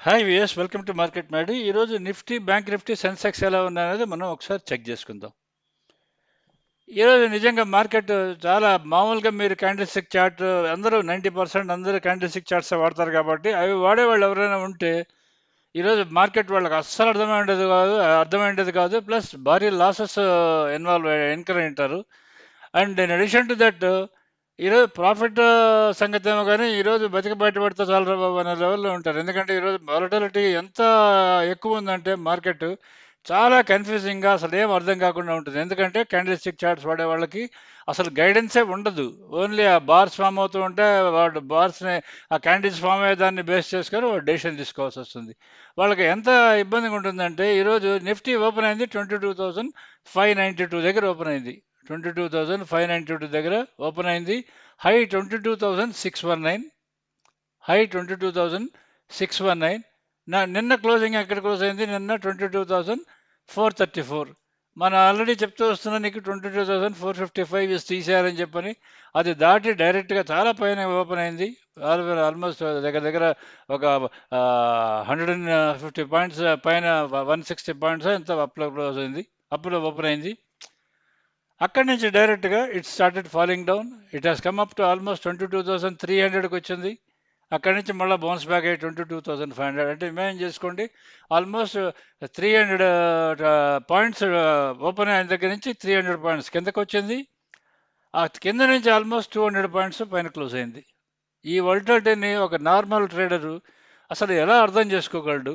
Hi VS welcome to market Maddy ఈరోజు Nifty bank Nifty Sensex ఎలా ఉన్నాయనేది మనం ఒకసారి చెక్ చేసుకుందాం. ఈరోజు నిజంగా మార్కెట్ చాలా మామూలుగా మీరు క్యాండిల్ స్టిక్ చార్ట్ అందరూ నైంటీ పర్సెంట్ అందరూ క్యాండిల్ స్టిక్ చార్ట్స్ వాడతారు కాబట్టి అవి వాడేవాళ్ళు ఎవరైనా ఉంటే ఈరోజు మార్కెట్ వాళ్ళకి అస్సలు అర్థమైండేది కాదు అర్థమైండేది కాదు. ప్లస్ భారీ లాసెస్ ఇన్వాల్వ్ ఎన్కర్ ఉంటారు. And in addition to that ఈరోజు ప్రాఫిట్ సంగతి ఏమో కానీ ఈరోజు బతికి బయటపడితే చాలా బాబు అనే లెవెల్లో ఉంటారు. ఎందుకంటే ఈరోజు వాలటిలిటీ ఎంత ఎక్కువ ఉందంటే మార్కెట్ చాలా కన్ఫ్యూజింగ్గా అసలు ఏం అర్థం కాకుండా ఉంటుంది. ఎందుకంటే క్యాండిల్ స్టిక్ చార్ట్స్ వాడే వాళ్ళకి అసలు గైడెన్సే ఉండదు. ఓన్లీ ఆ బార్స్ ఫామ్ అవుతూ ఉంటే వాడు బార్స్ని ఆ క్యాండిల్స్ ఫామ్ అయ్యే దాన్ని బేస్ చేసుకొని వాడు డెసిషన్ తీసుకోవాల్సి వస్తుంది. వాళ్ళకి ఎంత ఇబ్బందిగా ఉంటుందంటే ఈరోజు నిఫ్టీ ఓపెన్ అయింది twenty two thousand five ninety two దగ్గర ఓపెన్ అయింది. Twenty two thousand five ninety two దగ్గర ఓపెన్ అయింది. High twenty two thousand six one nine. High twenty two thousand six one nine. నా నిన్న క్లోజింగ్ ఎక్కడ close అయింది? నిన్న twenty two thousand four thirty four. మనం ఆల్రెడీ చెప్తూ వస్తున్నా నీకు twenty two thousand four fifty five is తీసేయాలని చెప్పని అది దాటి డైరెక్ట్గా చాలా పైన ఓపెన్ అయింది. ఆల్మోస్ట్ దగ్గర దగ్గర ఒక హండ్రెడ్ అండ్ ఫిఫ్టీ పాయింట్స్ పైన వన్ సిక్స్టీ పాయింట్స్ ఎంత అప్లో క్లోజ్ అయింది. అప్లో ఓపెన్ అయింది. అక్కడి నుంచి డైరెక్ట్గా it started falling down it has come up to almost twenty two thousand three హండ్రెడ్కి వచ్చింది. అక్కడి నుంచి మళ్ళీ బౌన్స్ బ్యాక్ అయ్యి twenty two thousand five hundred అంటే ఇమాజిన్ చేసుకోండి. Almost three hundred points open అయిన దగ్గర నుంచి త్రీ హండ్రెడ్ పాయింట్స్ కిందకు వచ్చింది. ఆ కింద నుంచి ఆల్మోస్ట్ టూ హండ్రెడ్ పాయింట్స్ పైన క్లోజ్ అయింది. ఈ వల్టర్టీని ఒక నార్మల్ ట్రేడరు అసలు ఎలా అర్థం చేసుకోగలడు?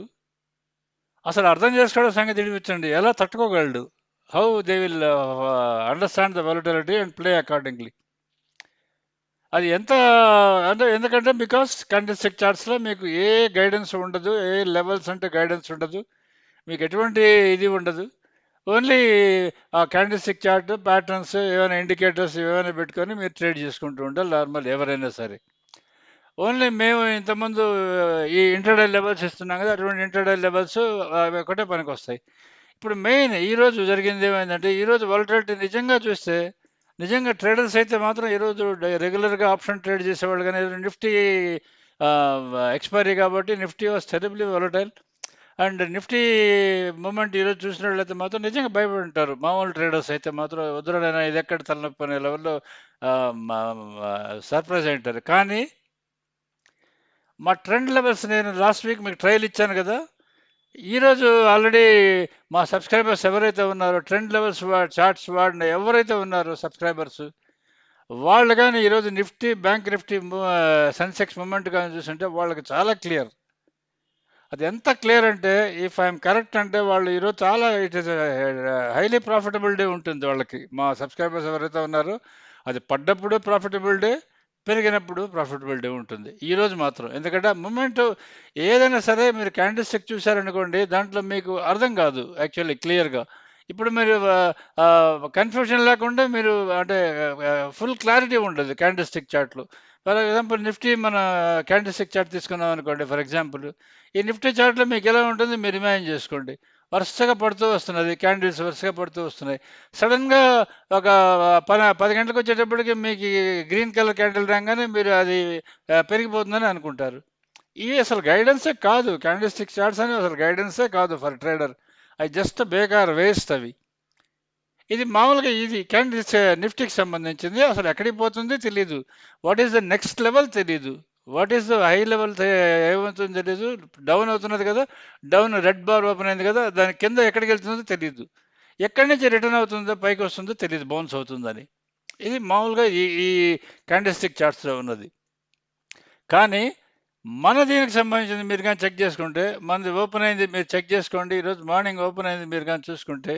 అసలు అర్థం చేసుకోవడం సంగతి తెలిపించండి ఎలా తట్టుకోగలడు? How they will understand the volatility and play accordingly అది ఎంత అంటే ఎందుకంటే బికాస్ కండిస్టిక్ చార్ట్స్లో మీకు ఏ గైడెన్స్ ఉండదు ఏ లెవెల్స్ అంటే గైడెన్స్ ఉండదు మీకు ఎటువంటి ఇది ఉండదు. ఓన్లీ ఆ క్యాండిస్టిక్ చార్ట్ ప్యాటర్న్స్ ఏమైనా ఇండికేటర్స్ ఏమైనా పెట్టుకొని మీరు ట్రేడ్ చేసుకుంటూ ఉంటారు నార్మల్ ఎవరైనా సరే. ఓన్లీ మేము ఇంతకుముందు ఈ ఇంటర్డే లెవెల్స్ ఇస్తున్నాం కదా అటువంటి ఇంటర్డే లెవెల్స్ ఒకటే పనికి వస్తాయి ఇప్పుడు మెయిన్ ఈరోజు జరిగింది ఏమైందంటే ఈరోజు వాలటిలిటీ నిజంగా చూస్తే నిజంగా ట్రేడర్స్ అయితే మాత్రం ఈరోజు రెగ్యులర్గా ఆప్షన్ ట్రేడ్ చేసేవాళ్ళు కానీ నిఫ్టీ ఎక్స్పైరీ కాబట్టి Nifty was terribly volatile and Nifty movement ఈరోజు చూసినట్లయితే మాత్రం నిజంగా భయపడి ఉంటారు మామూలు ట్రేడర్స్ అయితే మాత్రం వద్దుడైనా ఇది ఎక్కడ తలనొప్పి అనే లెవెల్లో సర్ప్రైజ్ అయి ఉంటారు. కానీ మా ట్రెండ్ లెవెల్స్ నేను లాస్ట్ వీక్ మీకు ట్రయల్ ఇచ్చాను కదా ఈరోజు ఆల్రెడీ మా సబ్స్క్రైబర్స్ ఎవరైతే ఉన్నారో ట్రెండ్ లెవెల్స్ చార్ట్స్ వాడిన ఎవరైతే ఉన్నారో సబ్స్క్రైబర్స్ వాళ్ళు కానీ ఈరోజు Nifty bank Nifty Sensex movement కానీ చూస్తుంటే వాళ్ళకి చాలా క్లియర్. అది ఎంత క్లియర్ అంటే ఇఫ్ ఐఎమ్ కరెక్ట్ అంటే వాళ్ళు ఈరోజు చాలా it is highly profitable day ఉంటుంది వాళ్ళకి. మా సబ్స్క్రైబర్స్ ఎవరైతే ఉన్నారో అది పడ్డప్పుడు ప్రాఫిటబుల్ డే పెరిగినప్పుడు ప్రాఫిటబిలిటీ ఉంటుంది. ఈరోజు మాత్రం. ఎందుకంటే మూమెంట్ ఏదైనా సరే మీరు క్యాండిల్ స్టిక్ చూసారనుకోండి దాంట్లో మీకు అర్థం కాదు యాక్చువల్లీ క్లియర్గా ఇప్పుడు మీరు కన్ఫ్యూషన్ లేకుండా మీరు అంటే ఫుల్ క్లారిటీ ఉండదు క్యాండిల్ స్టిక్ చార్ట్లో ఫర్ ఎగ్జాంపుల్ నిఫ్టీ మన క్యాండిల్ స్టిక్ చార్ట్ తీసుకున్నాం అనుకోండి ఫర్ ఎగ్జాంపుల్ ఈ నిఫ్టీ చార్ట్లో మీకు ఎలా ఉంటుంది మీరు ఇమాజిన్ చేసుకోండి. వరుసగా పడుతూ వస్తున్నది క్యాండిల్స్ వరుసగా పడుతూ వస్తున్నాయి. సడన్గా ఒక పది పది గంటలకు వచ్చేటప్పటికి మీకు గ్రీన్ కలర్ క్యాండిల్ రాగానే మీరు అది పెరిగిపోతుందని అనుకుంటారు. ఇవి అసలు గైడెన్సే కాదు. క్యాండిల్ స్టిక్ చార్ట్స్ అనేవి అసలు గైడెన్సే కాదు ఫర్ ట్రేడర్ అవి జస్ట్ బేకార్ వేస్ట్ అవి. ఇది మామూలుగా ఇది క్యాండిల్స్ నిఫ్టీకి సంబంధించింది. అసలు ఎక్కడికి పోతుంది తెలియదు what is the next level తెలియదు what is the high level ఏమవుతుందో తెలియదు డౌన్ అవుతున్నది కదా డౌన్ రెడ్ బార్ ఓపెన్ అయింది కదా దాని కింద ఎక్కడికి వెళ్తుందో తెలియదు ఎక్కడి నుంచి రిటర్న్ అవుతుందో పైకి వస్తుందో తెలియదు బౌన్స్ అవుతుందని. ఇది మామూలుగా ఈ ఈ క్యాండిస్టిక్ చార్ట్స్లో ఉన్నది. కానీ మన దీనికి సంబంధించింది మీరు కానీ చెక్ చేసుకుంటే మనది ఓపెన్ అయింది మీరు చెక్ చేసుకోండి ఈరోజు మార్నింగ్ ఓపెన్ అయింది మీరు కానీ చూసుకుంటే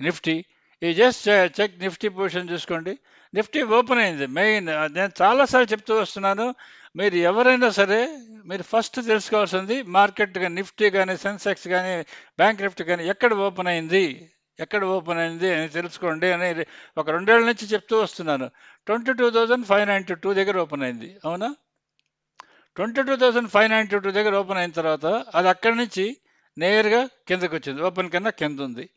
నిఫ్టీ ఈ జస్ట్ చెక్ నిఫ్టీ పొజిషన్ చూసుకోండి. నిఫ్టీ ఓపెన్ అయింది మెయిన్ నేను చాలాసార్లు చెప్తూ వస్తున్నాను మీరు ఎవరైనా సరే మీరు ఫస్ట్ తెలుసుకోవాల్సింది మార్కెట్ కానీ నిఫ్టీ కానీ సెన్సెక్స్ కానీ బ్యాంక్ నిఫ్టీ కానీ ఎక్కడ ఓపెన్ అయింది ఎక్కడ ఓపెన్ అయింది అని తెలుసుకోండి అని ఒక రెండేళ్ళ నుంచి చెప్తూ వస్తున్నాను. Twenty two thousand five ninety two దగ్గర ఓపెన్ అయింది. అవునా? Twenty two thousand five ninety two దగ్గర ఓపెన్ అయిన తర్వాత అది అక్కడి నుంచి నేరుగా కిందకు వచ్చింది. ఓపెన్ కన్నా కింద ఉంది.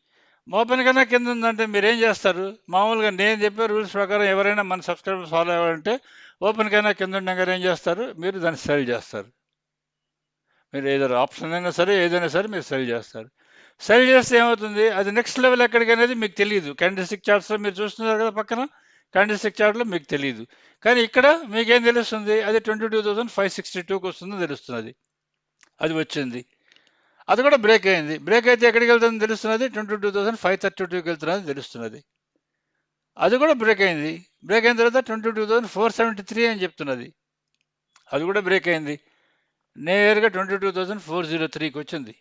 ఓపెన్ కన్నా కింద ఉందంటే మీరు ఏం చేస్తారు? మామూలుగా నేను చెప్పే రూల్స్ ప్రకారం ఎవరైనా మన సబ్స్క్రైబర్స్ ఫాలో అవ్వాలంటే ఓపెన్ కన్నా కింద ఉండగా ఏం చేస్తారు? మీరు దాన్ని సెల్ చేస్తారు. మీరు ఏదైనా ఆప్షన్ అయినా సరే ఏదైనా సరే మీరు సెల్ చేస్తారు. సెల్ చేస్తే ఏమవుతుంది? అది నెక్స్ట్ లెవెల్ ఎక్కడికి అనేది మీకు తెలియదు క్యాండిస్టిక్ చార్ట్స్లో మీరు చూస్తున్నారు కదా పక్కన? క్యాండిస్టిక్ చార్ట్లో మీకు తెలియదు కానీ ఇక్కడ మీకేం తెలుస్తుంది? అది twenty two thousand five sixty టూకి వస్తుందని తెలుస్తున్నది. అది వచ్చింది. అది కూడా బ్రేక్ అయింది. బ్రేక్ అయితే ఎక్కడికి వెళ్తుందని తెలుస్తున్నది? Twenty two thousand five thirty టూకి వెళ్తున్నది తెలుస్తున్నది. అది కూడా బ్రేక్ అయింది. బ్రేక్ అయిన తర్వాత twenty two thousand four seventy three అని చెప్తున్నది. అది కూడా బ్రేక్ అయింది. నేరుగా twenty two thousand four zero త్రీకి వచ్చింది.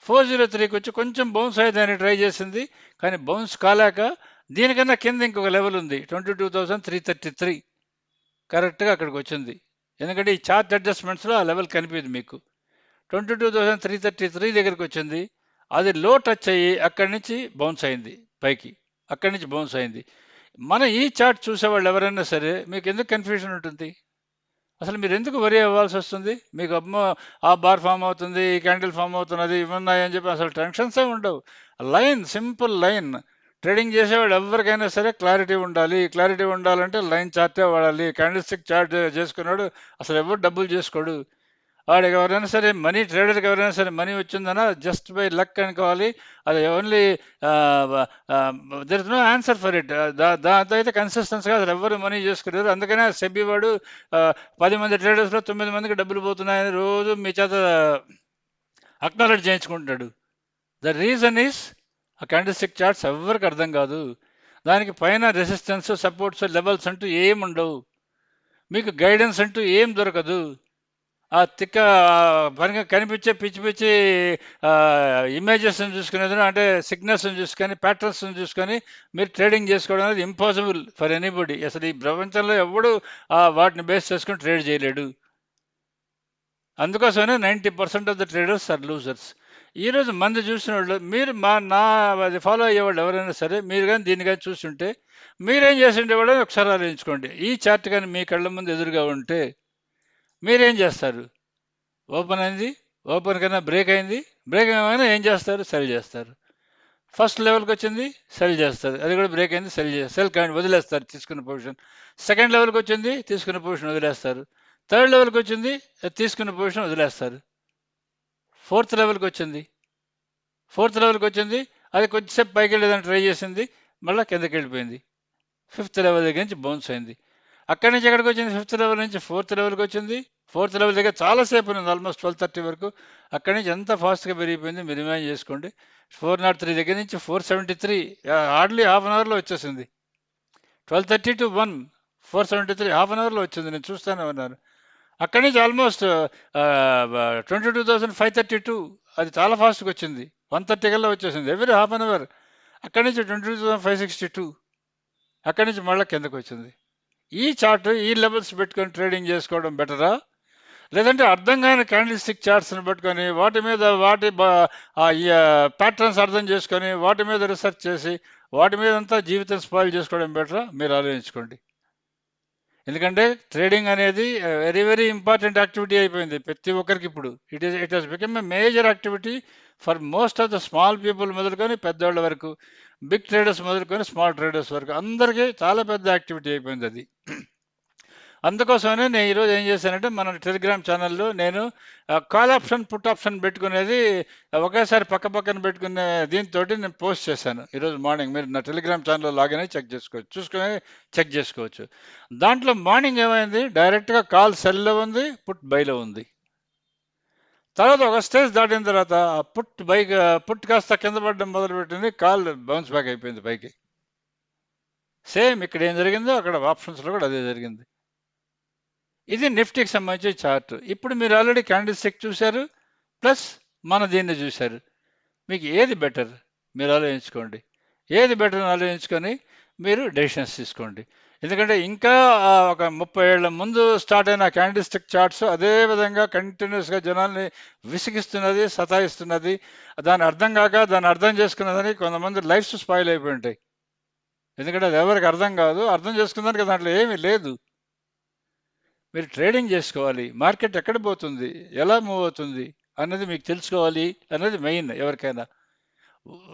ఫోర్ జీరో త్రీకి వచ్చి కొంచెం బౌన్స్ అయ్యేదాన్ని ట్రై చేసింది. కానీ బౌన్స్ కాలేక దీనికన్నా కింద ఇంకొక లెవెల్ ఉంది. Twenty two thousand three thirty three కరెక్ట్గా అక్కడికి వచ్చింది. ఎందుకంటే ఈ చార్ట్ అడ్జస్ట్మెంట్స్లో ఆ లెవెల్ కనిపించింది మీకు. Twenty two thousand three thirty three దగ్గరికి వచ్చింది. అది లో టచ్ అయ్యి అక్కడి నుంచి బౌన్స్ అయింది పైకి. అక్కడి నుంచి బౌన్స్ అయింది. మన ఈ చార్ట్ చూసేవాళ్ళు ఎవరైనా సరే మీకు ఎందుకు కన్ఫ్యూజన్ ఉంటుంది? అసలు మీరు ఎందుకు వరి అవ్వాల్సి వస్తుంది? మీకు అమ్మ ఆ బార్ ఫామ్ అవుతుంది ఈ క్యాండిల్ ఫామ్ అవుతున్నది ఇవి అని చెప్పి అసలు టెన్షన్సే ఉండవు. Line simple line. ట్రేడింగ్ చేసేవాడు ఎవరికైనా సరే క్లారిటీ ఉండాలి. క్లారిటీ ఉండాలంటే లైన్ చార్టే వాడాలి. క్యాండిల్ స్టిక్ చార్ట్ చేసుకున్నాడు అసలు ఎవరు డబ్బులు చేసుకోడు? వాడికి ఎవరైనా సరే మనీ ట్రేడర్కి ఎవరైనా సరే మనీ వచ్చిందన్నా జస్ట్ బై లక్ అనుకోవాలి. అది only there is no answer for it దాంతో అయితే కన్సిస్టెన్స్గా అసలు ఎవరు మనీ చేసుకున్నారు అందుకనే సెబీ వాడు పది మంది ట్రేడర్స్లో తొమ్మిది మందికి డబ్బులు పోతున్నాయని రోజు మీ చేత acknowledge చేయించుకుంటాడు. The reason is a candlestick charts ఎవరికి అర్థం కాదు. దానికి పైన రెసిస్టెన్స్ సపోర్ట్స్ లెవెల్స్ అంటూ ఏం ఉండవు మీకు గైడెన్స్ అంటూ ఏం దొరకదు. ఆ తిక్క పనిగా కనిపించే పిచ్చి పిచ్చి ఇమేజెస్ని చూసుకునేది అంటే సిగ్నల్స్ని చూసుకొని ప్యాటర్న్స్ని చూసుకొని మీరు ట్రేడింగ్ చేసుకోవడం అనేది ఇంపాసిబుల్ ఫర్ ఎనీబడి అసలు ఈ ప్రపంచంలో ఎవడు ఆ, వాటిని బేస్ చేసుకొని ట్రేడ్ చేయలేడు. అందుకోసమే ninety percent of the traders are losers ఈరోజు మంది చూసిన వాళ్ళు మీరు మా నా అది ఫాలో అయ్యేవాళ్ళు ఎవరైనా సరే మీరు కానీ దీన్ని కానీ చూస్తుంటే మీరేం చేసి ఉండేవాళ్ళని ఒకసారి ఆలోచించుకోండి. ఈ చార్ట్ కానీ మీ కళ్ళ ముందు ఎదురుగా ఉంటే మీరేం చేస్తారు? ఓపెన్ అయింది ఓపెన్ కన్నా బ్రేక్ అయింది. బ్రేక్ అయినా ఏం చేస్తారు? సెల్ చేస్తారు. ఫస్ట్ లెవెల్కి వచ్చింది సెల్ చేస్తారు. అది కూడా బ్రేక్ అయింది సెల్ చేస్తారు. సెల్ కానీ వదిలేస్తారు తీసుకున్న పొజిషన్. సెకండ్ లెవెల్కి వచ్చింది తీసుకున్న పొజిషన్ వదిలేస్తారు. థర్డ్ లెవెల్కి వచ్చింది అది తీసుకున్న పొజిషన్ వదిలేస్తారు. ఫోర్త్ లెవెల్కి వచ్చింది. ఫోర్త్ లెవెల్కి వచ్చింది అది కొద్దిసేపు పైకి వెళ్ళేదని ట్రై చేసింది మళ్ళీ కిందకి వెళ్ళిపోయింది. ఫిఫ్త్ లెవెల్ దగ్గర నుంచి బౌన్స్ అయింది. అక్కడి నుంచి ఎక్కడికి వచ్చింది? ఫిఫ్త్ లెవెల్ నుంచి ఫోర్త్ లెవెల్కి వచ్చింది. ఫోర్త్ లెవెల్ దగ్గర చాలాసేపు ఉంది ఆల్మోస్ట్ ట్వెల్వ్ థర్టీ వరకు. అక్కడి నుంచి ఎంత ఫాస్ట్గా పెరిగిపోయింది మీరు ఇమాజిన్ చేసుకోండి. ఫోర్ నాట్ త్రీ దగ్గర నుంచి four seventy three hardly half an అవర్లో వచ్చేసింది. Twelve thirty to one four seventy three half an అవర్లో వచ్చింది. నేను చూస్తూనే ఉన్నాను. అక్కడి నుంచి almost twenty two thousand five thirty two అది చాలా ఫాస్ట్గా వచ్చింది. వన్ థర్టీ కల్లా వచ్చేసింది. ఎవ్రీ హాఫ్ అన్ అవర్ అక్కడి నుంచి twenty two thousand five sixty two అక్కడి నుంచి మళ్ళీ కిందకు వచ్చింది. ఈ చార్ట్ ఈ లెవెల్స్ పెట్టుకొని ట్రేడింగ్ చేసుకోవడం బెటరా లేదంటే అర్థం కాని క్యాండిల్ స్టిక్ చార్ట్స్ని పెట్టుకొని వాటి మీద వాటి ప్యాటర్న్స్ అర్థం చేసుకొని వాటి మీద రీసెర్చ్ చేసి వాటి మీద అంతా జీవితం స్పాయిల్ చేసుకోవడం బెటరా మీరు ఆలోచించుకోండి. ఎందుకంటే ట్రేడింగ్ అనేది వెరీ వెరీ ఇంపార్టెంట్ యాక్టివిటీ అయిపోయింది ప్రతి ఒక్కరికి ఇప్పుడు. It is it has become a major activity for most of the small people మొదలుకొని పెద్దవాళ్ళ వరకు బిగ్ ట్రేడర్స్ మొదలుకొని స్మాల్ ట్రేడర్స్ వరకు. అందరికీ చాలా పెద్ద యాక్టివిటీ అయిపోయింది అది. అందుకోసమనే నేను ఈరోజు ఏం చేశానంటే మన టెలిగ్రామ్ ఛానల్లో నేను కాల్ ఆప్షన్ పుట్ ఆప్షన్ పెట్టుకునేది ఒకేసారి పక్క పక్కన పెట్టుకునే దీంతో నేను పోస్ట్ చేశాను. ఈరోజు మార్నింగ్ మీరు నా టెలిగ్రామ్ ఛానల్లో లాగిన్ అయ్యి చెక్ చేసుకోవచ్చు. చూసుకుని చెక్ చేసుకోవచ్చు. దాంట్లో మార్నింగ్ ఏమైంది? డైరెక్ట్గా కాల్ సెల్లో ఉంది పుట్ బైలో ఉంది. తర్వాత ఒక స్టేజ్ దాటిన తర్వాత పుట్ బైక్ పుట్ కాస్త కింద పడడం మొదలుపెట్టింది కాల్ బౌన్స్ బ్యాక్ అయిపోయింది పైకి. సేమ్ ఇక్కడ ఏం జరిగిందో అక్కడ ఆప్షన్స్లో కూడా అదే జరిగింది. ఇది నిఫ్టీకి సంబంధించిన చార్ట్. ఇప్పుడు మీరు ఆల్రెడీ క్యాండిల్ స్టిక్ చూశారు ప్లస్ మన దీన్ని చూశారు. మీకు ఏది బెటర్ మీరు ఆలోచించుకోండి. ఏది బెటర్ అని ఆలోచించుకొని మీరు డెసిషన్స్ తీసుకోండి. ఎందుకంటే ఇంకా ఒక ముప్పై ఏళ్ళ ముందు స్టార్ట్ అయిన క్యాండిస్టిక్ చార్ట్స్ అదే విధంగా కంటిన్యూస్గా జనాల్ని విసిగిస్తున్నది సతాయిస్తున్నది. దాని అర్థం కాక దాన్ని అర్థం చేసుకున్నదని కొంతమంది లైఫ్స్ స్పాయిల్ అయిపోయి ఉంటాయి. ఎందుకంటే అది ఎవరికి అర్థం కాదు అర్థం చేసుకున్నానికి దాంట్లో ఏమీ లేదు. మీరు ట్రేడింగ్ చేసుకోవాలి. మార్కెట్ ఎక్కడ పోతుంది? ఎలా మూవ్ అవుతుంది? అన్నది మీకు తెలుసుకోవాలి అన్నది మెయిన్ ఎవరికైనా.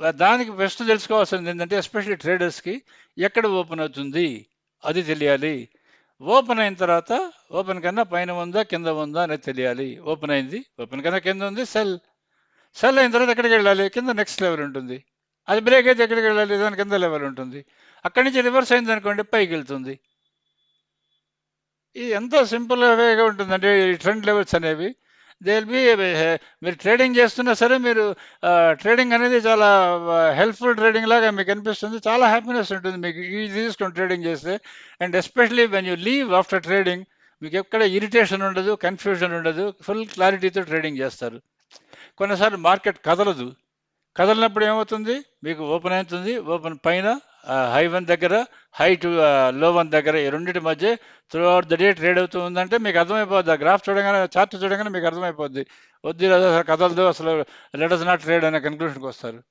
దానికి ఫస్ట్ తెలుసుకోవాల్సింది ఏంటంటే ఎస్పెషల్లీ ట్రేడర్స్కి ఎక్కడ ఓపెన్ అవుతుంది? అది తెలియాలి. ఓపెన్ అయిన తర్వాత ఓపెన్ కన్నా పైన ఉందా కింద ఉందా అనేది తెలియాలి. ఓపెన్ అయింది ఓపెన్ కన్నా కింద ఉంది సెల్. సెల్ అయిన తర్వాత ఎక్కడికి వెళ్ళాలి? కింద నెక్స్ట్ లెవెల్ ఉంటుంది. అది బ్రేక్ అయితే ఎక్కడికి వెళ్ళాలి? దాని కింద లెవెల్ ఉంటుంది. అక్కడి నుంచి రివర్స్ అయింది అనుకోండి పైకి వెళ్తుంది. ఇది ఎంతో సింపుల్ వేగా ఉంటుందంటే ఈ ట్రెండ్ లెవెల్స్ అనేవి. దే విల్ బి మీరు ట్రేడింగ్ చేస్తున్నా సరే మీరు ట్రేడింగ్ అనేది చాలా హెల్ప్ఫుల్ ట్రేడింగ్ లాగా మీకు అనిపిస్తుంది. చాలా హ్యాపీనెస్ ఉంటుంది మీకు ఇది తీసుకొని ట్రేడింగ్ చేస్తే. And especially when you leave after trading మీకు ఎక్కడ ఇరిటేషన్ ఉండదు కన్ఫ్యూజన్ ఉండదు ఫుల్ క్లారిటీతో ట్రేడింగ్ చేస్తారు. కొన్నిసార్లు మార్కెట్ కదలదు. కదలినప్పుడు ఏమవుతుంది? మీకు ఓపెన్ అవుతుంది ఓపెన్ పైన హై వన్ దగ్గర హై టు లో వన్ దగ్గర ఈ రెండింటి మధ్య throughout the day trade అవుతూ ఉందంటే మీకు అర్థమైపోద్ది. ఆ గ్రాఫ్ చూడగానే చార్ట్ చూడగానే మీకు అర్థమైపోద్ది. వద్దు కథలతో అసలు అసలు లెటర్స్ నాట్ ట్రేడ్ అనే కన్క్లూషన్కి వస్తారు.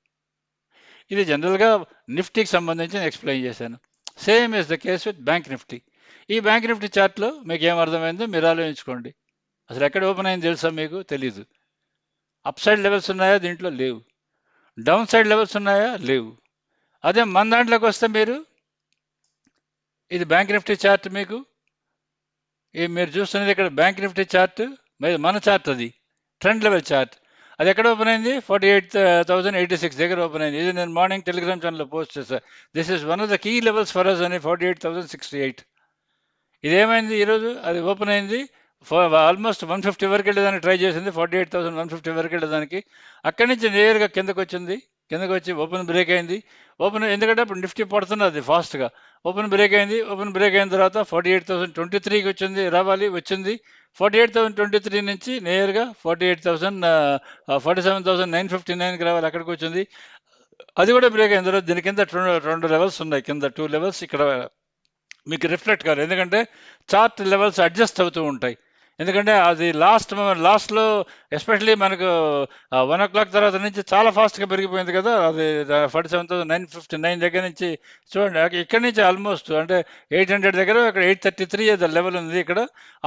ఇది జనరల్గా నిఫ్టీకి సంబంధించి ఎక్స్ప్లెయిన్ చేశాను. Same is the case with bank Nifty ఈ బ్యాంక్ నిఫ్టీ చార్ట్లో మీకు ఏం అర్థమైందో మీరు ఆలోచించుకోండి. అసలు ఎక్కడ ఓపెన్ అయింది తెలుసా మీకు? తెలీదు. అప్ సైడ్ లెవెల్స్ ఉన్నాయా? దీంట్లో లేవు. డౌన్ సైడ్ లెవెల్స్ ఉన్నాయా? లేవు. అదే మన దాంట్లోకి వస్తే మీరు ఇది బ్యాంక్ నిఫ్టీ చార్ట్ మీకు. ఈ మీరు చూస్తున్నది ఇక్కడ బ్యాంక్ నిఫ్టీ చార్ట్ మీద మన చార్ట్ అది ట్రెండ్ లెవెల్ చార్ట్ అది ఎక్కడ ఓపెన్ అయింది? Forty eight thousand eighty six దగ్గర ఓపెన్ అయింది. ఇది నేను మార్నింగ్ టెలిగ్రామ్ ఛానల్లో పోస్ట్ చేశాను this is one of the key levels for us అని forty eight thousand sixty eight ఇదేమైంది ఈరోజు? అది ఓపెన్ అయింది. ఆల్మోస్ట్ వన్ ఫిఫ్టీ వరకు వెళ్ళేదానికి ట్రై చేసింది. Forty eight thousand one fifty వరకు వెళ్ళేదానికి. అక్కడి నుంచి నేరుగా కిందకు వచ్చింది. కిందకు వచ్చి ఓపెన్ బ్రేక్ అయింది. ఓపెన్ ఎందుకంటే ఇప్పుడు నిఫ్టీ పడుతున్నది ఫాస్ట్గా. ఓపెన్ బ్రేక్ అయింది. ఓపెన్ బ్రేక్ అయిన తర్వాత ఫార్టీ ఎయిట్ థౌసండ్ ట్వంటీ త్రీకి వచ్చింది రావాలి వచ్చింది. Forty eight thousand twenty three నుంచి నేరుగా forty eight thousand forty seven thousand nine fifty నైన్కి రావాలి. అక్కడికి వచ్చింది. అది కూడా బ్రేక్ అయిన తర్వాత దీని కింద రెండు రెండు లెవెల్స్ ఉన్నాయి. కింద టూ లెవెల్స్. ఇక్కడ మీకు రిఫ్లెక్ట్ కాదు. ఎందుకంటే చార్ట్ లెవెల్స్ అడ్జస్ట్ అవుతూ ఉంటాయి. ఎందుకంటే అది లాస్ట్ లాస్ట్లో ఎస్పెషలీ మనకు వన్ ఓ క్లాక్ తర్వాత నుంచి చాలా ఫాస్ట్గా పెరిగిపోయింది కదా. అది forty seven thousand nine fifty nine దగ్గర నుంచి చూడండి ఇక్కడి నుంచి ఆల్మోస్ట్ అంటే ఎయిట్ హండ్రెడ్ దగ్గర ఇక్కడ ఎయిట్ థర్టీ త్రీ లెవెల్ ఉంది ఇక్కడ.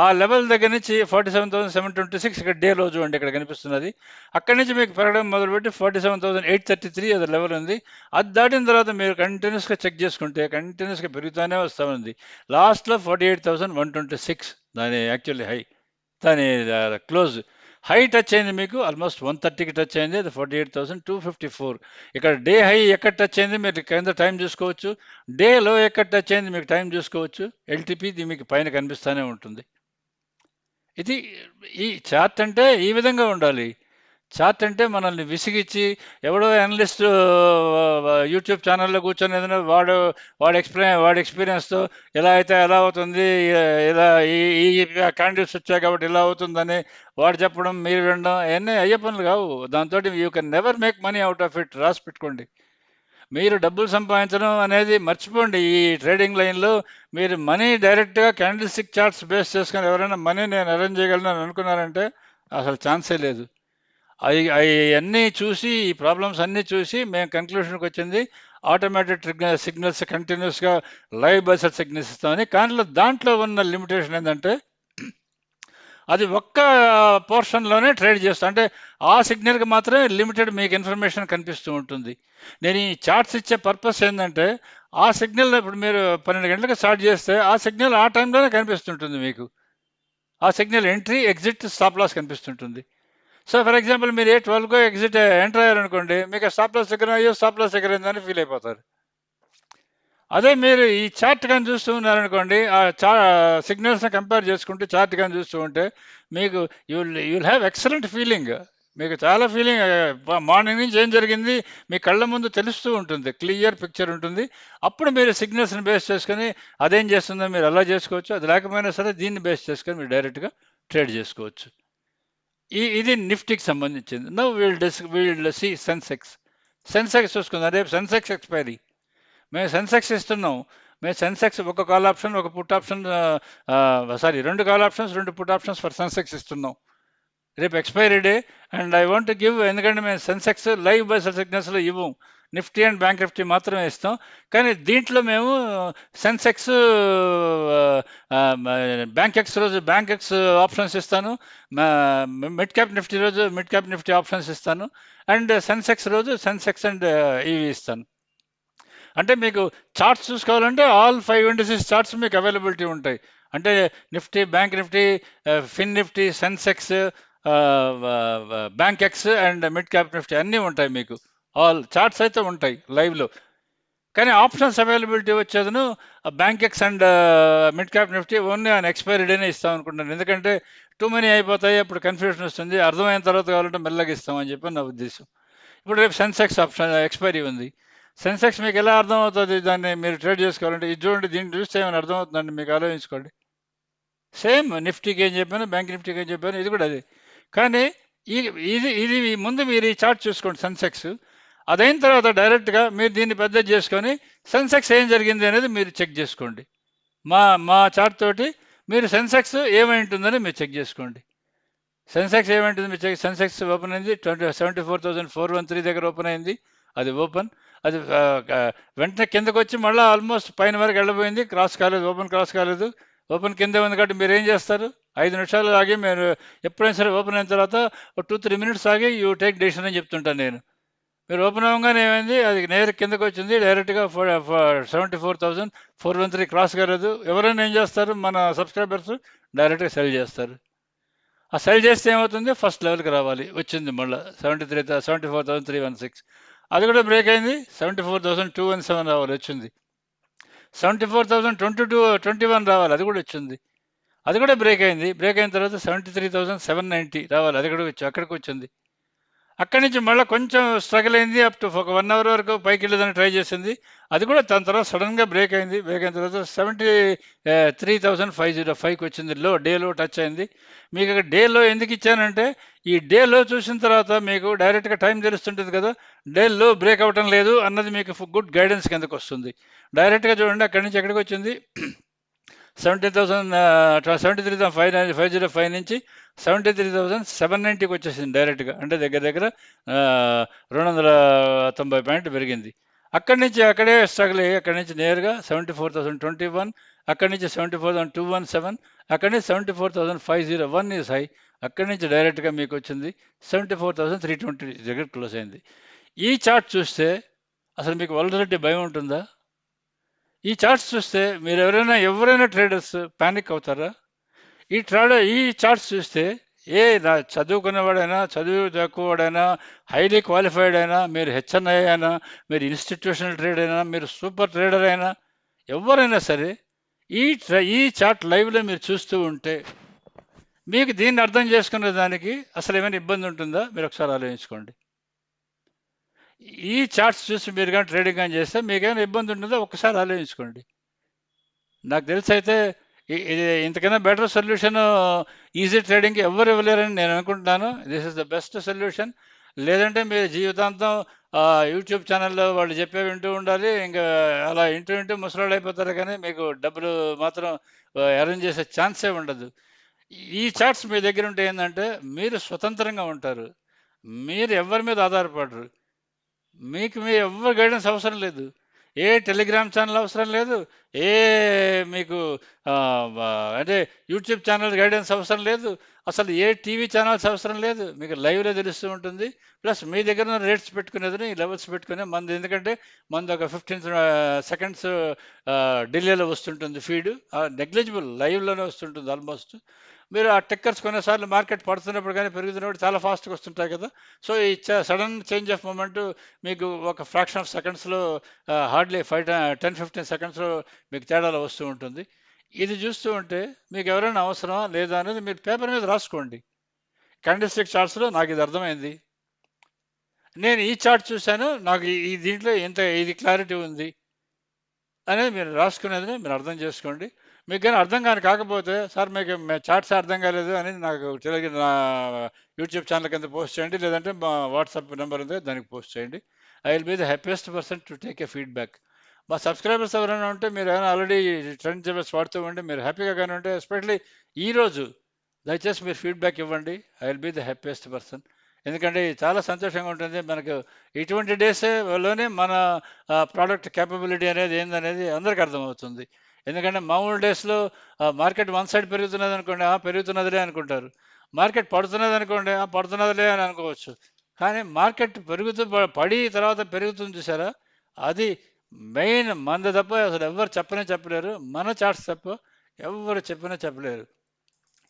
ఆ లెవెల్ దగ్గర నుంచి forty seven thousand seven twenty six ఇక్కడ డే రోజు అండి ఇక్కడ కనిపిస్తున్నది. అక్కడి నుంచి మీకు పెరగడం మొదలుపెట్టి forty seven thousand eight thirty three అది లెవెల్ ఉంది. అది దాటిన తర్వాత మీరు కంటిన్యూస్గా చెక్ చేసుకుంటే కంటిన్యూస్గా పెరుగుతూనే వస్తూ ఉంది. లాస్ట్లో forty eight thousand one twenty six దాని యాక్చువల్లీ హై దాని క్లోజ్ హై టచ్ అయింది మీకు ఆల్మోస్ట్ వన్ థర్టీకి టచ్ అయింది అది forty eight thousand two fifty four ఇక్కడ డే హై ఎక్కడ టచ్ అయింది మీరు కింద టైం చూసుకోవచ్చు. డే లో ఎక్కడ టచ్ అయింది మీకు టైం చూసుకోవచ్చు. ఎల్టీపీ ఇది మీకు పైన కనిపిస్తూనే ఉంటుంది. ఇది ఈ చార్ట్ అంటే ఈ విధంగా ఉండాలి. చార్ట్ అంటే మనల్ని విసిగిచ్చి ఎవడో అనలిస్ట్ యూట్యూబ్ ఛానల్లో కూర్చొని ఏదైనా వాడు వాడు ఎక్స్పీరియన్స్ వాడి ఎక్స్పీరియన్స్తో ఎలా అయితే ఎలా అవుతుంది ఇలా ఈ ఈ క్యాండిడేట్స్ వచ్చాయి కాబట్టి ఇలా అవుతుందని వాడు చెప్పడం మీరు వినడం అవన్నీ అయ్యే పనులు కావు. దాంతో you can never make money out of it రాసి పెట్టుకోండి. మీరు డబ్బులు సంపాదించడం అనేది మర్చిపోండి. ఈ ట్రేడింగ్ లైన్లో మీరు మనీ డైరెక్ట్గా క్యాండిల్స్టిక్ చార్ట్స్ బేస్ చేసుకొని ఎవరైనా మనీ నేను అరేంజ్ చేయగలను అని అనుకున్నారంటే అసలు ఛాన్సే లేదు. అవి అవన్నీ చూసి ఈ ప్రాబ్లమ్స్ అన్నీ చూసి మేము కన్క్లూషన్కి వచ్చింది ఆటోమేటెడ్ సిగ్నల్స్ కంటిన్యూస్గా లైవ్ బస్సెస్ సిగ్నల్స్ ఇస్తామని. కానీ దాంట్లో ఉన్న లిమిటేషన్ ఏంటంటే అది ఒక్క పోర్షన్లోనే ట్రేడ్ చేస్తాం. అంటే ఆ సిగ్నల్కి మాత్రమే లిమిటెడ్ మీకు ఇన్ఫర్మేషన్ కనిపిస్తూ ఉంటుంది. నేను ఈ చార్ట్స్ ఇచ్చే పర్పస్ ఏంటంటే ఆ సిగ్నల్ ఇప్పుడు మీరు పన్నెండు గంటలకు స్టార్ట్ చేస్తే ఆ సిగ్నల్ ఆ టైంలోనే కనిపిస్తుంటుంది మీకు. ఆ signal entry exit stop loss కనిపిస్తుంటుంది. సో ఫర్ ఎగ్జాంపుల్ మీరు ఏ ట్వెల్వ్కో ఎగ్జిట్ ఎంటర్ అయ్యారనుకోండి మీకు స్టాప్ లాస్ దగ్గర అయ్యో స్టాప్ లాస్ దగ్గర అయిందని ఫీల్ అయిపోతారు. అదే మీరు ఈ చార్ట్ కానీ చూస్తూ ఉన్నారనుకోండి ఆ చా సిగ్నల్స్ని కంపేర్ చేసుకుంటూ చార్ట్ కానీ చూస్తూ ఉంటే మీకు you'll you'll have excellent feeling మీకు చాలా ఫీలింగ్ మార్నింగ్ నుంచి ఏం జరిగింది మీ కళ్ళ ముందు తెలుస్తూ ఉంటుంది క్లియర్ పిక్చర్ ఉంటుంది. అప్పుడు మీరు సిగ్నల్స్ని బేస్ చేసుకొని అదేం చేస్తుందో మీరు అలా చేసుకోవచ్చు. అది లేకపోయినా సరే దీన్ని బేస్ చేసుకొని మీరు డైరెక్ట్గా ట్రేడ్ చేసుకోవచ్చు. ఇది నిఫ్టీకి సంబంధించింది. No we'll this we'll see Sensex Sensex చూసుకుందాం. రేపు సెన్సెక్స్ ఎక్స్పైరీ మేము సెన్సెక్స్ ఇస్తున్నాం. మేము సెన్సెక్స్ ఒక కాల్ ఆప్షన్ ఒక పుట్ ఆప్షన్ సారీ రెండు కాల్ ఆప్షన్స్ రెండు పుట్ ఆప్షన్స్ ఫర్ సెన్సెక్స్ ఇస్తున్నాం. రేపు expiry day and I want give ఎందుకంటే మేము సెన్సెక్స్ లైవ్ బస్ సిగ్నల్స్లో ఇవ్వం. నిఫ్టీ అండ్ బ్యాంక్ నిఫ్టీ మాత్రమే ఇస్తాం. కానీ దీంట్లో మేము సెన్సెక్స్ బ్యాంక్ ఎక్స్ రోజు బ్యాంక్ ఎక్స్ ఆప్షన్స్ ఇస్తాను. మిడ్ క్యాప్ నిఫ్టీ రోజు మిడ్ క్యాప్ నిఫ్టీ ఆప్షన్స్ ఇస్తాను. అండ్ సెన్సెక్స్ రోజు సెన్సెక్స్ అండ్ ఇవి ఇస్తాను. అంటే మీకు చార్ట్స్ చూసుకోవాలంటే ఆల్ ఫైవ్ ఇండస్ట్రీస్ చార్ట్స్ మీకు అవైలబిలిటీ ఉంటాయి. అంటే Nifty bank Nifty fin Nifty Sensex Bankex and mid cap Nifty అన్నీ ఉంటాయి మీకు. ఆల్ చార్ట్స్ అయితే ఉంటాయి లైవ్లో. కానీ options availability వచ్చేదను Bankex and mid cap Nifty only ఆయన ఎక్స్పైరీ డేనే ఇస్తాం అనుకుంటున్నాను. ఎందుకంటే టూ మనీ అయిపోతాయి అప్పుడు కన్ఫ్యూషన్ వస్తుంది అర్థమైన తర్వాత కావాలంటే మెల్లగా ఇస్తామని చెప్పి నా ఉద్దేశం. ఇప్పుడు రేపు సెన్సెక్స్ ఆప్షన్ ఎక్స్పైరీ ఉంది. సెన్సెక్స్ మీకు ఎలా అర్థమవుతుంది? దాన్ని మీరు ట్రేడ్ చేసుకోవాలంటే ఇది చూడండి దీన్ని చూస్తే ఏమైనా అర్థమవుతుందండి? మీకు ఆలోచించుకోండి. సేమ్ నిఫ్టీకి ఏం చెప్పాను బ్యాంక్ నిఫ్టీకి ఏం చెప్పాను ఇది కూడా అదే. కానీ ఇది ఇది ముందు మీరు ఈ చార్ట్ చూసుకోండి సెన్సెక్స్. అదైన తర్వాత డైరెక్ట్గా మీరు దీన్ని పెద్ద చేసుకొని సెన్సెక్స్ ఏం జరిగింది అనేది మీరు చెక్ చేసుకోండి. మా మా చార్ట్ తోటి మీరు సెన్సెక్స్ ఏమై ఉంటుందని మీరు చెక్ చేసుకోండి. సెన్సెక్స్ ఏమైంటుంది మీరు చెక్ సెన్సెక్స్ ఓపెన్ అయింది twenty seventy four thousand four one three దగ్గర ఓపెన్ అయింది అది ఓపెన్ అది వెంటనే కిందకు వచ్చి మళ్ళీ ఆల్మోస్ట్ పైన వరకు వెళ్ళబోయింది క్రాస్ కాలేదు ఓపెన్ క్రాస్ కాలేదు ఓపెన్ కింద ఉంది కాబట్టి మీరు ఏం చేస్తారు? ఐదు నిమిషాలు ఆగి మీరు ఎప్పుడైనా సరే ఓపెన్ అయిన తర్వాత టూ త్రీ మినిట్స్ ఆగి యూ టేక్ డెసిషన్ అని చెప్తుంటాను నేను. మీరు ఓపెన్ అవ్వగానే ఏమైంది? అది నేరు కిందకు వచ్చింది. డైరెక్ట్గా seventy four thousand four one three cross కాలేదు ఎవరైనా ఏం చేస్తారు? మన సబ్స్క్రైబర్స్ డైరెక్ట్గా సెల్ చేస్తారు. ఆ సెల్ చేస్తే ఏమవుతుంది? ఫస్ట్ లెవెల్కి రావాలి. వచ్చింది మళ్ళీ. Seventy three seventy four thousand three one six అది కూడా బ్రేక్ అయింది. Seventy four thousand two one seven రావాలి. వచ్చింది. Seventy four thousand twenty two twenty one రావాలి. అది కూడా వచ్చింది. అది కూడా బ్రేక్ అయింది. బ్రేక్ అయిన తర్వాత seventy three thousand seven ninety రావాలి. అది కూడా వచ్చి అక్కడికి వచ్చింది. అక్కడి నుంచి మళ్ళీ కొంచెం స్ట్రగుల్ అయింది. అప్ టు ఒక వన్ అవర్ వరకు పైకి వెళ్ళదని ట్రై చేసింది. అది కూడా దాని తర్వాత సడన్గా బ్రేక్ అయింది. బ్రేక్ అయిన తర్వాత seventy three thousand five zero ఫైవ్కి వచ్చింది. లో డేలో టచ్ అయింది. మీకు ఇక్కడ డేలో ఎందుకు ఇచ్చానంటే ఈ డేలో చూసిన తర్వాత మీకు డైరెక్ట్గా టైం తెలుస్తుంటుంది కదా. డేలో బ్రేక్ అవ్వటం లేదు అన్నది మీకు గుడ్ గైడెన్స్ కిందకు వస్తుంది. డైరెక్ట్గా చూడండి అక్కడి నుంచి ఎక్కడికి వచ్చింది? Seventy thousand seventy three thousand five nine five zero five నుంచి సెవెంటీ త్రీ థౌసండ్ సెవెన్ నైంటీకి వచ్చేసింది డైరెక్ట్గా అంటే దగ్గర దగ్గర రెండు వందల తొంభై పాయింట్ పెరిగింది. అక్కడి నుంచి అక్కడే స్ట్రగుల్ అయ్యి అక్కడి నుంచి నేరుగా seventy four thousand twenty one అక్కడి నుంచి seventy four thousand two one seven అక్కడి నుంచి seventy four thousand five zero one is high అక్కడి నుంచి డైరెక్ట్గా మీకు వచ్చింది seventy four thousand three twenty దగ్గర క్లోజ్ అయింది. ఈ చార్ట్ చూస్తే అసలు మీకు వలరటి భయం ఉంటుందా? ఈ చార్ట్స్ చూస్తే మీరు ఎవరైనా ఎవరైనా ట్రేడర్స్ ప్యానిక్ అవుతారా? ఈ ట్రాడ ఈ చార్ట్స్ చూస్తే ఏ నా చదువుకున్నవాడైనా చదువు తక్కువవాడైనా హైలీ క్వాలిఫైడ్ అయినా మీరు హెచ్ఎన్ఐ అయినా మీరు ఇన్స్టిట్యూషనల్ ట్రేడ్ అయినా మీరు సూపర్ ట్రేడర్ అయినా ఎవరైనా సరే ఈ ఈ చార్ట్ లైవ్లో మీరు చూస్తూ ఉంటే మీకు దీన్ని అర్థం చేసుకునే దానికి అసలు ఏమైనా ఇబ్బంది ఉంటుందా? మీరు ఒకసారి ఆలోచించుకోండి. ఈ చార్ట్స్ చూసి మీరు కానీ ట్రేడింగ్ కానీ చేస్తే మీకు ఇబ్బంది ఉంటుందో ఒకసారి ఆలోచించుకోండి. నాకు తెలిసి అయితే ఇది ఇంతకన్నా బెటర్ సొల్యూషన్ ఈజీ ట్రేడింగ్కి ఎవరు ఇవ్వలేరని నేను అనుకుంటున్నాను. This is the best solution లేదంటే మీరు జీవితాంతం యూట్యూబ్ ఛానల్లో వాళ్ళు చెప్పే వింటూ ఉండాలి. ఇంకా అలా వింటూ వింటూ ముసలాళ్ళు అయిపోతారు కానీ మీకు డబ్బులు మాత్రం అరేంజ్ చేసే ఛాన్సే ఉండదు. ఈ చార్ట్స్ మీ దగ్గర ఉంటే ఏంటంటే మీరు స్వతంత్రంగా ఉంటారు. మీరు ఎవరి మీద ఆధారపడరు. మీకు మీ ఎవరు గైడెన్స్ అవసరం లేదు. ఏ టెలిగ్రామ్ ఛానల్ అవసరం లేదు. ఏ మీకు అంటే యూట్యూబ్ ఛానల్ గైడెన్స్ అవసరం లేదు. అసలు ఏ టీవీ ఛానల్స్ అవసరం లేదు. మీకు లైవ్లో తెలుస్తూ ఉంటుంది. ప్లస్ మీ దగ్గర రేట్స్ పెట్టుకునేది ఈ లెవెల్స్ పెట్టుకునే మంది. ఎందుకంటే మంది ఒక ఫిఫ్టీన్ సెకండ్స్ డిలేలో వస్తుంటుంది ఫీడ్. నెగ్లిజిబుల్ లైవ్లోనే వస్తుంటుంది ఆల్మోస్ట్. మీరు ఆ టెక్కర్స్ కొన్నిసార్లు మార్కెట్ పడుతున్నప్పుడు కానీ పెరుగుతున్నప్పుడు చాలా ఫాస్ట్గా వస్తుంటాయి కదా. సో ఈ సడన్ చేంజ్ ఆఫ్ మూమెంట్ మీకు ఒక ఫ్రాక్షన్ ఆఫ్ సెకండ్స్లో హార్డ్లీ ఫైవ్ టెన్ ఫిఫ్టీన్ సెకండ్స్లో మీకు తేడాలో వస్తూ ఉంటుంది. ఇది చూస్తూ ఉంటే మీకు ఎవరైనా అవసరమా లేదా అనేది మీరు పేపర్ మీద రాసుకోండి. క్యాండిల్స్టిక్ చార్ట్స్లో నాకు ఇది అర్థమైంది. నేను ఈ చార్ట్ చూశాను నాకు ఈ- ఈ దీంట్లో ఇంత ఇది క్లారిటీ ఉంది అనేది మీరు రాసుకునేది మీరు అర్థం చేసుకోండి. మీకు కానీ అర్థం కాని కాకపోతే సార్ మీకు చార్ట్స్ అర్థం కాలేదు అని నాకు తెలియ నా యూట్యూబ్ ఛానల్ కింద పోస్ట్ చేయండి. లేదంటే మా వాట్సాప్ నెంబర్ ఉంది దానికి పోస్ట్ చేయండి. I will be the happiest person to take a feedback. మా సబ్స్క్రైబర్స్ ఎవరైనా ఉంటే మీరు ఏమైనా ఆల్రెడీ ట్రెండ్ చెప్పేసి వాడుతూ ఉంటే మీరు హ్యాపీగా కానీ ఉంటే ఎస్పెషలీ ఈరోజు దయచేసి మీరు ఫీడ్బ్యాక్ ఇవ్వండి. I will be the happiest person. ఎందుకంటే ఇది చాలా సంతోషంగా ఉంటుంది. మనకు ఇటువంటి డేస్లోనే మన ప్రోడక్ట్ క్యాపబిలిటీ అనేది ఏందనేది అందరికీ అర్థమవుతుంది. ఎందుకంటే మామూలు డేస్లో మార్కెట్ వన్ సైడ్ పెరుగుతున్నది అనుకోండి ఆ పెరుగుతున్నదిలే అనుకుంటారు. మార్కెట్ పడుతున్నది అనుకోండి ఆ పడుతున్నదిలే అని అనుకోవచ్చు. కానీ మార్కెట్ పెరుగుతూ పడి తర్వాత పెరుగుతుంది చూసారా? అది మెయిన్ మంద తప్ప అసలు ఎవరు చెప్పనే చెప్పలేరు. మన చార్ట్స్ తప్ప ఎవరు చెప్పినా చెప్పలేరు.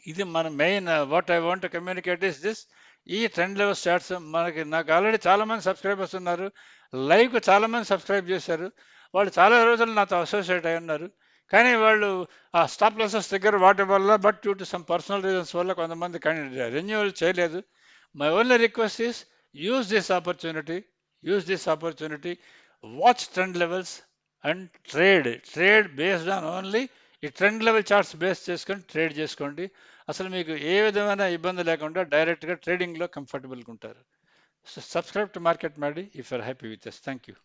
ఇది మన main what I want communicate is this. ఈ ట్రెండ్ లెవెల్ స్టార్ట్స్ మనకి నాకు ఆల్రెడీ చాలా మంది సబ్స్క్రైబర్స్ ఉన్నారు. లైవ్కు చాలా మంది సబ్స్క్రైబ్ చేశారు. వాళ్ళు చాలా రోజులు నాతో అసోసియేట్ అయి ఉన్నారు. కానీ వాళ్ళు ఆ స్టాప్ లాసెస్ దగ్గర వాటి వల్ల but due to some personal reasons వల్ల కొంతమంది రెన్యువల్ చేయలేదు. My only request is use this opportunity use this opportunity watch trend levels and trade trade based on only ఈ ట్రెండ్ లెవెల్ చార్ట్స్ బేస్ చేసుకొని trade చేసుకోండి. అసలు మీకు ఏ విధమైన ఇబ్బంది లేకుండా డైరెక్ట్గా ట్రేడింగ్లో కంఫర్టబుల్గా ఉంటారు. So subscribe to market Maadi if are happy with us thank you